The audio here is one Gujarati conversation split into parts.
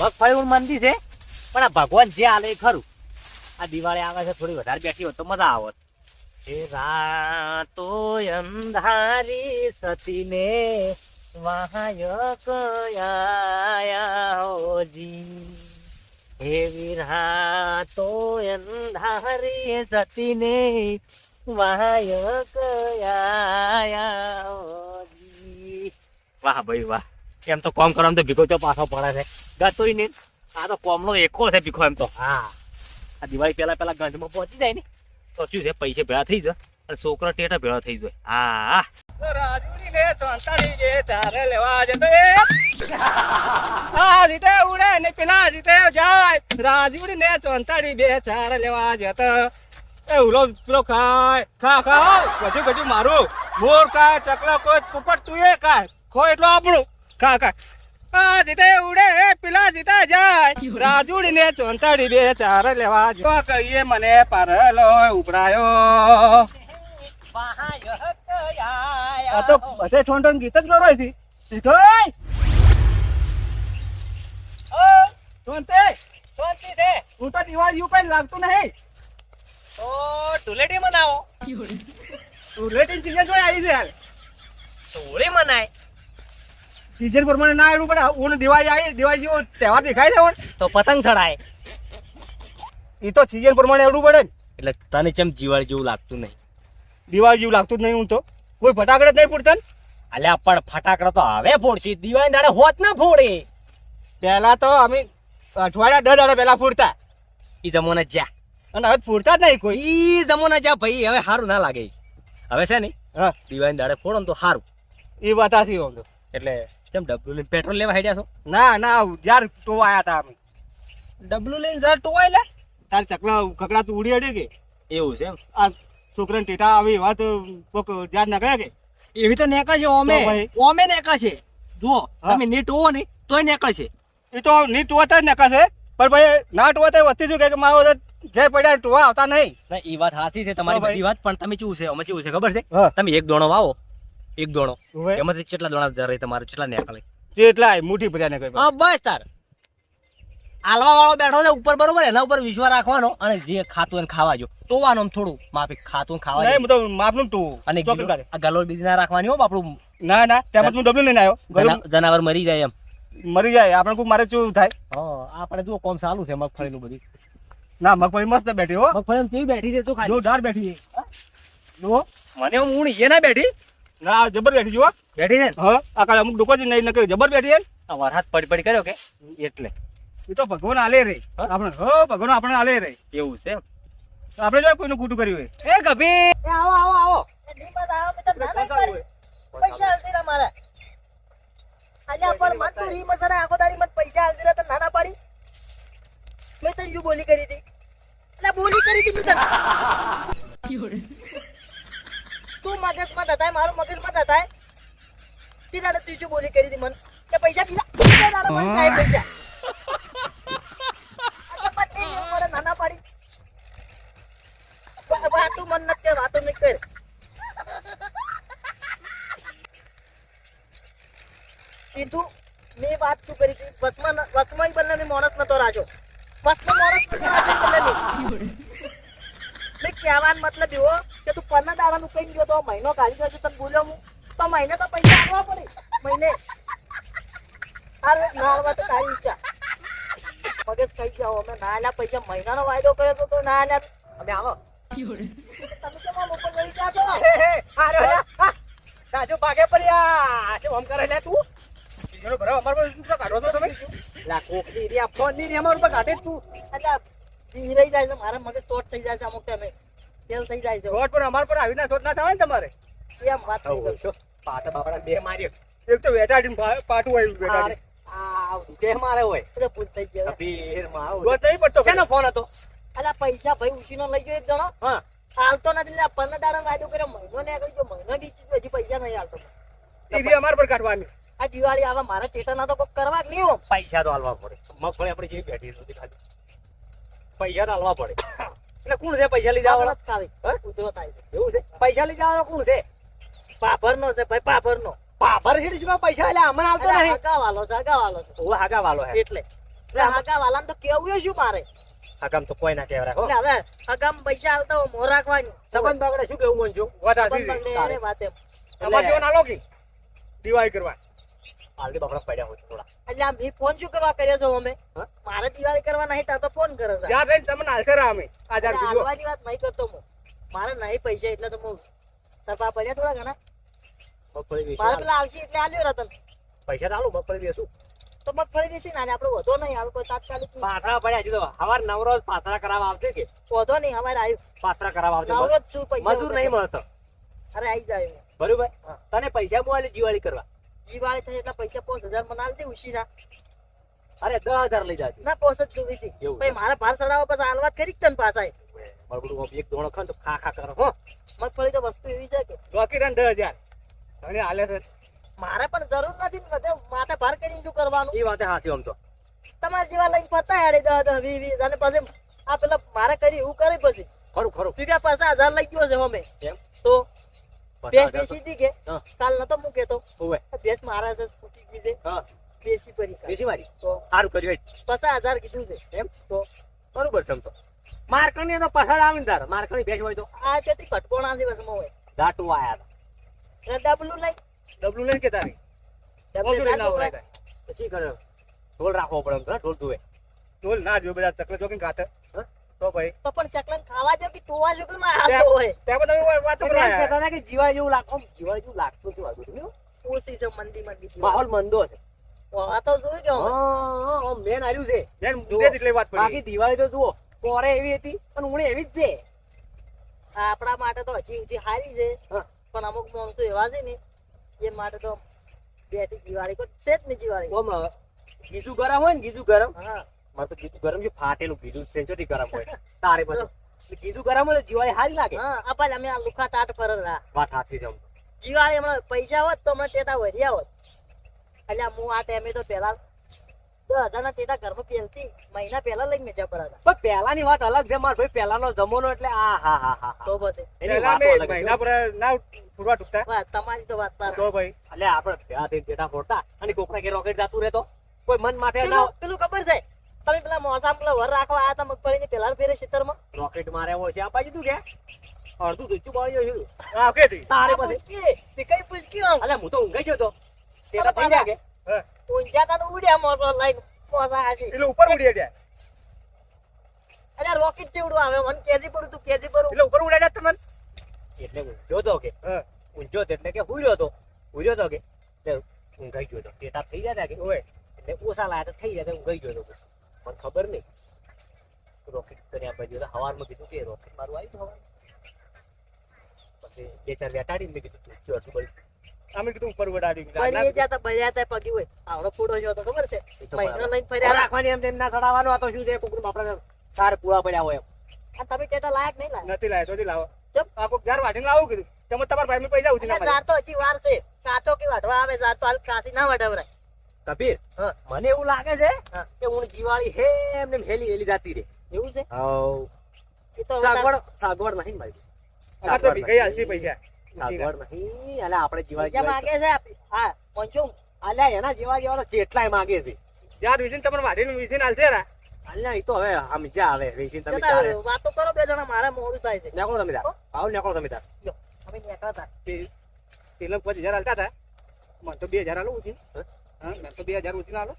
મગફળી મંદી છે. પણ આ ભગવાન જે આલે ખરું. આ દિવાળી આવે છે, થોડી વધારે બેઠી હોય તો મજા આવત એ રાતો અંધારી સતીને વહાય કયા હોજી એવી રાતો અંધારી સતીને વહાય કયાજી વાહ ભાઈ વાહ. એમ તો કોમ કરવા તો ભીખો ચો પાછો પડે છે. ગતોય ને આ તો કોમનો એકો છે ભીખો એમ તો. હા. આ દિવાળી પહેલા પહેલા ગંજમાં પહોંચી જાય ને. તો શું છે? પૈસે ભેળા થઈ જાય. અને છોકરા ટેટા ભેળા થઈ જાય. હા. રાજુડી ને ચોંટાડી જે તારે લેવા જતો આ જીતે ઉડે ને પેલા જીતે જાય. રાજુડી ને ચોંટાડી દે ચાર લેવા જતો. એ ઉલો પેલો ખાય. ખા ખા. બધું બધું મારું. મોર ખાય ચકલા કોઈ પોપટ તું એ ખાય. ખો એટલો આપણું ખા ખા આ જીતે ઉડે પેલા જીતા જાય. રાજુડી ને ચોંતાડી બે ચાર લેવા જતો કહીએ મને પારલો ઉપડાયો આ તો બધે ઠોન ગીત જ ગરવાય છે. સીધો ઓ શાંતિ શાંતિ હું તો દિવાળી ઉપર લાગતું નહીં. તો ટુલેટી મનાવો. ટુલેટી સીઝન જોઈ આવી છે હાલ. હોળી મનાય. સીઝન પ્રમાણે ના આવ્યું પણ હું દિવાળી આવી દિવાળી જેવો તહેવાર દેખાય છે પણ તો પતંગ ચડાય. એ તો સિઝન પ્રમાણે આવડું પડે ને એટલે તને ચમ દિવાળી જેવું લાગતું નહીં? દિવાળી જેવું લાગતું જ નહીં હું તો. કોઈ ફટાકડા નહીં ફૂટતા ને? અલ્યા પણ ફટાકડા તો હવે ફોડશે. દિવાળી દાડે હોત ના ફોડે. પહેલા તો અમે અઠવાડિયા દસ દાડા પહેલા ફૂટતા. એ જમોને જ્યાં. અને હવે ફૂટતા જ નહીં કોઈ. ઈ જમોને જ્યાં ભાઈ હવે સારું ના લાગે. હવે છે ને હા. દિવાળી દાડે ફોડો ને તો સારું એ વાત આથી એટલે ચમ ડબલું લઈને પેટ્રોલ લેવા હેડ્યા છો? ના ના યાર આયા હતા અમે. ડબલું લઈને જરા ટોવાય લે તાર ચકલા કકડા તું ઉડી અડી કે? એવું છે એમ? આ છોકરાને ટેટા આવી વાત કોક જાર નકળે કે? એવી તો નેકળ છે ઓમે ઓમે નેકળ છે જુઓ તમે નીટ હોવો ને તોય નેકળ છે એ તો ની ટુવાતા જ નકાશે પણ ભાઈ ના ટુવાતા વસ્તી શું કે મારો જે પડ્યા ટુવા આવતા નહીં. ના એ વાત સાચી છે તમારી બધી વાત પણ તમે કેવું છે અમે કેવું છે ખબર છે? તમે એક દોણો વાવો. એક દોણો. એમાંથી કેટલા દોણા જરે તમારે? કેટલા નીકળે? કેટલા મુઠી ભર્યા નીકળે હા બસ તાર. આલવા વાળો બેઠો છે ઉપર બરોબર એના ઉપર વિશ્વાસ રાખવાનો અને જે ખાતું એને ખાવા જો. ટોવાનું થોડું માપે ખાતું ખાવા નહીં તો માપનું તું. અને આ ગલોર બીજી ના રાખવાની હો બાપડું. ના ના ત્યાં હું ડબલું નહીં આવ્યો. જનાવર મરી જાય એમ. મરી જાય આપણે કોઈ મારે શું થાય. હા આપણે જુઓ કોમ ચાલુ છે મગફળીનું બધું. ના મગફળી મસ્ત બેઠી હો. મગફળી કેવી બેઠી છે તું ખાલી? જોરદાર બેઠી છે. જો મને હું ઊણી એ ના બેઠી. ના જબર બેઠી જુઓ બેઠી છે? હા આ કાલે અમુક ડોકો જ નહીં નકર જબર બેઠી છે આ વરસાદ પડી પડી કર્યો કે? એટલે. એ તો ભગવાન આલે રે. હા? આપણે હો ભગવાન આપણે આલે રે. એવું છે એમ. આપણે જો કોઈનું ખોટું કર્યું હોય. એ ગભી! એ આવો આવો આવો. નિમત આવો મે તો ના નહીં કરી પૈસા હાલતી રહ્યા મારા. અલ્યા પણ મન તું રી મસરા આખો દાડી મત પૈસા હાલતી રહ્યા તો ના ના પાડી. મેં તો યુ બોલી કરી હતી? એટલે બોલી કરી હતી મેં તને. તું મગજમાં દતાય, મારું મગજમાં દતાય. તે દાડે તું શું બોલી કરી દી મને? કે પૈસા મને કાંઈ પૈસા. પણ નહીં લેવું પડે, વાતું મન નથી વાતું નહીં કર કીધું મેં વાત શું કરી બસમાં વસમાં ન- વસમાં બદલે મેં માણસ નતો રાજો વસમાં માણસ નતો રાજો બદલે મેં મેં એવો કે તું પરના દાડા નું કઈ ગયો તો મહિનો કાઢી જશે તને બોલ્યો હું? તો મહિને તો પૈસા આપવા પડે. મહિને. અરે ના આવવા તો તારી ઈચ્છા. મગજ કઈ જાઓ અમે ના આલ્યા. પૈસા મહિનાનો વાયદો કર્યો તો તો ના આલ્યા. અમે આવો. તમે કેમ આમ ઉપર વળી ગયા છો? રાજુ ભાગે પડ્યા. શું આમ કરે લે તું? બીજાનો ભરાવ અમાર પર શું કાઢો છો તમે. લા કોકસી રી ફોનની અમાર ઉપર કાઢે તું. એટલે ધીરાઈ જાય છે મારા મગજ તોટ થઈ જાય છે અમુક ટાઈમે. ફેલ થઈ જાય છે. શોટ પણ અમાર પર આવી ના શોટ ના થાય ને તમારે? એમ વાત નહીં પાટા બાપડા બે માર્યો. એક તો વેટાડીને પાટું આવ્યું વેટાડી બે મારે હોય. એટલે ભૂલ થઈ જાય ગભીરમાં આવું નહીં પડતો શેનો ફોન હતો? અલા પૈસા ભાઈ ઉછીનો લઈ ગયો એક જણો. હા. હાલતો નથી એટલે પંદર દાડા વાયદો કર્યો. મહિનો ને આગળ ગયો. મહિનો બીજી હજી પૈસા નહીં હાલતો ટીવી અમાર પર કાઢવાની. આ દિવાળી આવા મારા ટેટાના તો કોક કરવા નહીં પૈસા તો હાલવા પડે. મગફળી આપણે જે બેઠી સુધી ખાધી પૈસા તો હાલવા પડે. એટલે કોણ છે? પૈસા લઈ જવાનો? ઉધરત આવી એવું છે? પૈસા લઈ જવાનો કોણ છે? પાભરનો છે ભાઈ પાભરનો. પાભર છે શું પૈસા એટલે અમને આવતો અલા, હાકા વાલો છે હગાવાલો છે. હું હાકા વાલો હે. એટલે. હગા વાલાને તો કેવું શું મારે? આગામ તો કોઈ ના કહેવાય હો. હવે હગામ પૈસા આવતા હો મોં રાખવાનું. સંબંધ બગડે શું કેવું મન છું? વાત સાચી બંધ છે. બંધ એને વાત જેવો ના લોકી કે કરવા. આલડી બકડા પડ્યા હોય થોડા એટલે આ મેં ફોન શું કરવા કર્યો છો અમે? મારે દિવાળી કરવા નહીં તા તો ફોન કરો છો. જ્યાં બેન તમને હાલશે રા અમે. આ હજાર એટલે બીજો. આગવાની વાત નહીં કરતો હું. મારે નહીં પૈસા એટલે તો હું સફા પડ્યા થોડા ઘણા. મગફળી વેચી મારે પેલા આવશે એટલે આલ્યો રતન. પૈસા તો આલું મગફળી વેચું તો મગફળી દેશી ના આપણે વધો નહીં આવે કોઈ તાત્કાલિક પાથરા પડ્યા હજુ તો. હવાર નવરો જ પાથરા કરાવવા આવશે કે? વધો નહીં અમારે આવ્યું પાથરા કરાવવા આવશે. નવરો શું પૈસા મજૂર નહીં મળતો. અરે આવી જાય બરોબર? તને પૈસા મોવાલી દિવાળી કરવા. દિવાળી થાય એટલા પૈસા પાંચ હજાર મને આલજે ઉશીના. અરે દસ હજાર લઈ જાજો. ના પોસ જ જોવી છે. ભાઈ મારે ભાર સડાવો પછી હાલવાત કરી તને પાછા બગડું એક દોણો ખાન તો ખા ખા કરો હો. મગફળી તો વસ્તુ એવી છે કે. રોકી રન દસ હજાર. અને હાલે છે મારે પણ જરૂર નથી ને બધે. માથે ભાર કરીને શું કરવાનું? એ વાતે સાચી આમ તો. તમારે જેવા લઈને ફરતા હેડે દસ દસ વીસ વીસ અને પછી આ પેલા મારે કરી એવું કરે પછી. ખરું ખરું. બીજા પાછા હજાર લઈ ગયો છે અમે. એમ? તો ભેંસ કે? કાલ નતો મૂકે કેતો. ભેંસ મારા છે ફૂટી ગઈ છે. હા. બેસી પડી બેસી મારી? તો સારું કર્યું. પચાસ હજાર કીધું છે. એમ? તો બરોબર છે તો. મારકણી તો પસાર આવીને તાર. મારકણી ભેજ હોય તો. આ છે તે ભટકોણા દિવસમાં હોય. ઘાટું આયા એટલે ડબલું લઈ. ડબલું લઈને કે તારી. હતા પછી કરે ઢોલ રાખવો પડે ઢોલ જુએ ઢોલ ના જો બધા ચકલે ચોકીને ખાતર હા? તો ભાઈ. તો પણ ચકલન ખાવા જો કે ટોવા જો કે ના હાલતો હોય? ત્યાં બધા એવી વાતો એટલે એમ કહેતા હતા કે જીવાય જેવું લાગતું આમ જેવું લાગતું છે મંદી મંદી માહોલ મંદો છે. આ તો જોઈ ગયો હા, હા, મેન આવ્યું છે. બેન મુદ્દે એટલે વાત બાકી દિવાળી તો જુઓ કોરે એવી હતી પણ ઉણે એવી જ છે. આપણા માટે તો હજી હજી હારી છે. હા. પણ અમુક માણસો એવા છે ને એ માટે તો બેઠી દિવાળી છે જ નહીં દિવાળી. ઓમ ગીજું ગરમ હોય ને બીજું ગરમ. હા. મારે તો કીધું ગરમ છે ફાટેલું કીધું સેન્ચુરી ગરમ હોય. તારે પછી કીધું ગરમ હોય તો હારી લાગે. હા અમે આ લુખા તાટ પર વાત સાચી છે આમ હમણાં પૈસા હોત તો હમણાં તેતા વધ્યા હોત. એટલે આ હું આ ટાઈમે તો પેલા હજારના ટેટા ઘરમાં પહેલતી મહિના પહેલા લઈ મેચા પર હતા. પણ પહેલાની વાત અલગ છે માર ભાઈ પહેલાનો જમાનો એટલે આ હા હા હા હા. તો પછી. એની પહેલા અલગ મહિના પર ના ફૂટવા ટૂકતા વાત તમારી તો વાત પાર. તો ભાઈ. એટલે આપણે ટેટા ફોડતા અને કોકના કે રોકેટ જાતું રહેતો. કોઈ મન માથે ના પેલું ખબર છે? તમે પેલા મોસામ પેલા વર રાખવા આયા હતા મગફળીની પેલા ફેરે ખેતરમાં રોકેટ માર્યા હોય છે. આ બાજુ તું કે? અડધું દૂચું બાળી ગયું હા થી તારે પછી તે કઈ પૂછકી આમ? અલે હું તો ઊંઘાઈ ગયો તો. ટેટા થઈ ગયા કે? હા. ઊંઝા ઉડ્યા મોટો લઈને મોસા હાસી. એટલે ઉપર ઉડી ગયા અરે રોકેટ ચેવડું આવે મન કેજી પર તું કેજી પર. એટલે ઉપર ઉડાડ્યા તમને એટલે ઊંઝો તો કે. ઊંચો તો એટલે કે હુર્યો તો. હુર્યો તો કે. એટલે ઊંઘાઈ ગયો તો. ટેટા થઈ ગયા કે? ઓય. એટલે ઓછા લાયા તો થઈ ગયા તા ઊંઘાઈ ગયો તો પછી. મને ખબર નહીં. રોકેટ કર્યા પછી હવારમાં કીધું કે રોકેટ મારું આવ્યું હવા પછી બે ચાર વેટાડીને મેં કીધું જો આટલું બધું અમે કીધું ઉપર ઉડાડી બળી જાતા બળ્યા તા પગી હોય. આવડો ફૂડો જો તો ખબર છે. મહિનો બરાબર. ફર્યા રાખવાની એમ તેમ ના ચડાવવાનો આ તો શું છે કુકરું આપણે સાર પૂરા પડ્યા હોય અને તમે ટેટા લાયક નહીં લાયા નથી લાવ્યો તો લાવો ચૂપ. આ કોક જાર વાટીને લાવું કીધું. તમે તમારા ભાઈ પૈસા ઉધી ના તો હજી વાર છે. કાચો કે વાઢવા આવે ઝાડ તો હાલ કાસી ના વઢાવરાય. કબીર મને એવું લાગે છે કે હું દિવાળી હે એમને હેલી હેલી જાતી રે એવું છે? હાઉ. તો સાગવડ સાગવડ નહીં મારી આ તો ભીખાઈ હાલશે પૈસા સાગવડ નહીં અલે આપણે પૈસા માંગે છે. હા પંચું અલે એના જેવા જેવા તો જેટલાય માંગે છે. જાર વિસીને તમારે વાટીને વિસીને હાલશે રા. અલ્યા એ તો હવે આમ જા આવે વેચીને તમે ચાલે. વાત વાતો કરો બે જણા મારે મોડું થાય છે. નેકળો તમે તાર. આવ નીકળો તમે તાર. અમે નીકળતા. પેલા પછી હજાર હાલતા હતા. મને તો બે હજાર હાલું ઉછી હા? મેં તો બે હજાર ઉછી હાલો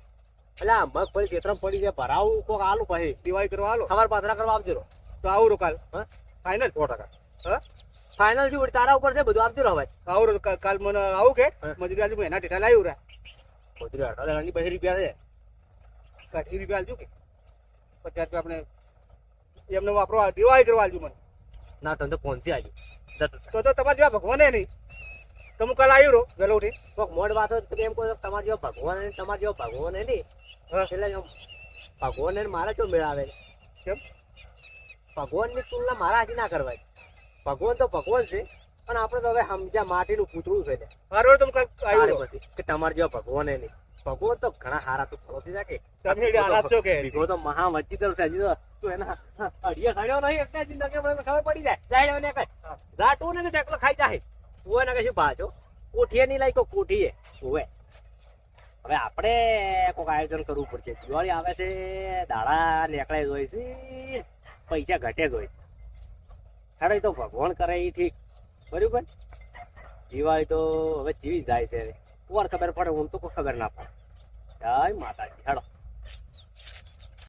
અલ્યા મગફળી ખેતરમાં પડી છે ભરાવું કોક આલું પછી. દિવાળી કરવા હાલો ખબર પાથરા કરવા આપજો તો આવું રોકાલ હા? ફાઇનલ સો ટકા. હા? ફાઇનલ શું? તારા ઉપર છે બધું આપજો ભાઈ આવું કાલ- મને આવું કે. મજૂરી આજુ એના ટેટા લાવ્યું રા. મજૂરી અઢાર હજારની બસો રૂપિયા છે. કાઠી રૂપિયા આલજો કે. પચાસ રૂપિયા આપણે એમને વાપરો દિવાળી કરવા આલજો મને. ના તને તો પહોંચી આવ્યું તો તો તમારે જેવા ભગવાને નહીં. તો હું કાલ આવ્યો રો વહેલો ઉઠી કોક મોડ વાત એમ કહો તમારે જેવો ભગવાન અને તમારે જેવો ભગવાન નહીં એટલે ભગવાન ને મારા ચો મેળાવે? કેમ? ભગવાનની તુલના મારા હાથી ના કરવાય. ભગવાન તો ભગવાન છે પણ આપણે તો હવે સમજ્યા માટીનું પૂતળું છે લે. તમે તો આવ્યું પછી કે તમારે જેવા ભગવાન નહીં ભગવાન તો ઘણા હારા તો ફળોથી જાય કે તમે એટલે છો કે ભીખો તો મહા વચ્ચી છે હજી તો એના અડિયા ખાડ્યો નહીં એટલે જિંદગી મને ખબર પડી જાય. જાય ને કઈ રાટું ને ટેકલો ખાઈ જાય ઓય ને કશું ભાજો કોઠીએ નહીં લાઈ કો કોઠીએ. ઓય હવે આપણે કોઈક આયોજન કરવું પડશે. દિવાળી આવે છે, દાડા નીકળે જ હોય છે, પૈસા ઘટે જ હોય છે. ખરે તો ભગવાન કરે એ ઠીક. બરાબર? દિવાળી તો હવે જીવી જાય છે. કુવાર ખબર પડે? હું તો કોઈ ખબર ના પડે. જય માતાજી. હેડો.